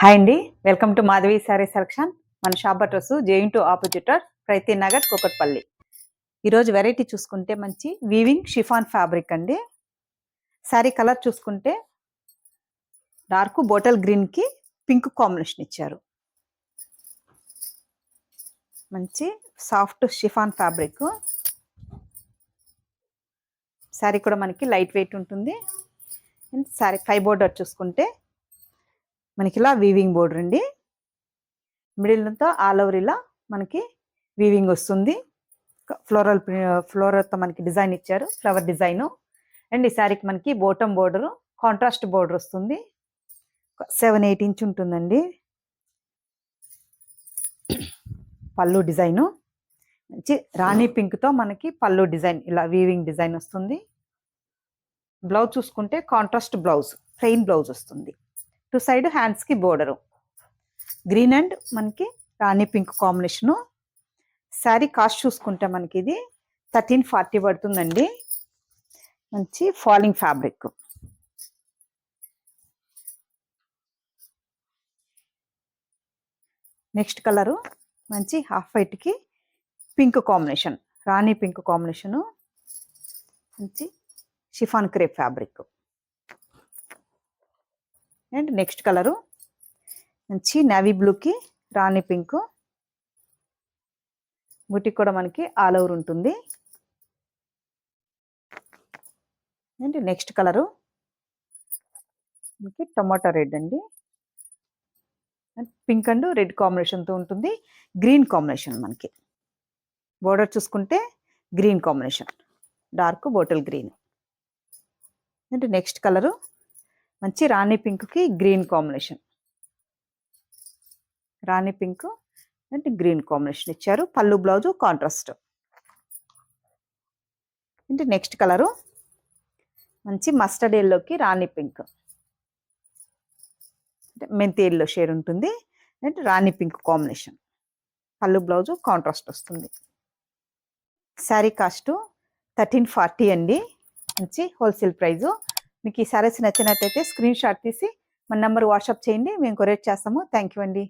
Hi అండి. Welcome to Madhavi sari selection. మన shop address Jain to ఆపోజిటర్ Preethi Nagar Kukatpally. ఈరోజు వెరైటీ చూసుకుంటే మంచి వీవింగ్ షిఫాన్ ఫ్యాబ్రిక్ అండి. శారీ కలర్ చూసుకుంటే డార్క్ బోటల్ గ్రీన్కి పింక్ కాంబినేషన్ ఇచ్చారు. మంచి సాఫ్ట్ షిఫాన్ ఫ్యాబ్రిక్. శారీ కూడా మనకి లైట్ వెయిట్ ఉంటుంది. అండ్ శారీ పై బోర్డర్ చూసుకుంటే మనకి ఇలా వీవింగ్ బోర్డర్ అండి మిడిల్తో ఆల్ ఓవర్ ఇలా మనకి వీవింగ్ వస్తుంది. ఫ్లోరల్ ఫ్లోరల్తో మనకి డిజైన్ ఇచ్చారు ఫ్లవర్ డిజైను అండ్ ఈ శారీకి మనకి బోటం బోర్డర్ కాంట్రాస్ట్ బోర్డర్ వస్తుంది. సెవెన్ ఎయిట్ ఇంచ్ ఉంటుందండి. పళ్ళు డిజైను మంచి రాణి పింక్తో మనకి పళ్ళు డిజైన్ ఇలా వీవింగ్ డిజైన్ వస్తుంది. బ్లౌజ్ చూసుకుంటే కాంట్రాస్ట్ బ్లౌజ్ ప్లెయిన్ బ్లౌజ్ వస్తుంది. టూ సైడ్ హ్యాండ్స్కి బోర్డరు. గ్రీన్ అండ్ మనకి రాణి పింక్ కాంబినేషను. శారీ కాస్ట్ చూసుకుంటే మనకి ఇది థర్టీన్ ఫార్టీ పడుతుందండి. మంచి ఫాలింగ్ ఫ్యాబ్రిక్. నెక్స్ట్ కలరు మంచి హాఫ్ వైట్కి పింక్ కాంబినేషన్. రాణి పింక్ కాంబినేషను. మంచి chiffon crepe fabric. And next colour మంచి నేవీ బ్లూకి రాణి పింక్ బుటిక్ కూడా మనకి ఆల్ ఓవర్ ఉంటుంది. అండ్ నెక్స్ట్ కలరు మనకి టమాటా రెడ్ అండి. అండ్ పింక్ అండ్ రెడ్ కాంబినేషన్తో ఉంటుంది. గ్రీన్ కాంబినేషన్ మనకి. బోర్డర్ చూసుకుంటే green combination dark bottle green and next colour మంచి రాణి పింక్కి green combination. Rani pink and green combination ఇచ్చారు. పళ్ళు బ్లౌజు కాంట్రాస్ట్. అంటే నెక్స్ట్ కలరు మంచి మస్టర్డ్ ఎల్లోకి రాణి పింక్. అంటే మెంతి ఎల్లో షేడ్ ఉంటుంది. And Rani pink combination. పళ్ళు బ్లౌజు కాంట్రాస్ట్ వస్తుంది. శారీ కాస్ట్ థర్టీన్ ఫార్టీ అండి. మంచి హోల్సేల్ ప్రైజు. మీకు ఈ సారీస్ నచ్చినట్టయితే స్క్రీన్ షాట్ తీసి మన నెంబర్ వాట్సాప్ చేయండి మేము కొరేట్ చేస్తాము. థ్యాంక్ యూ అండి.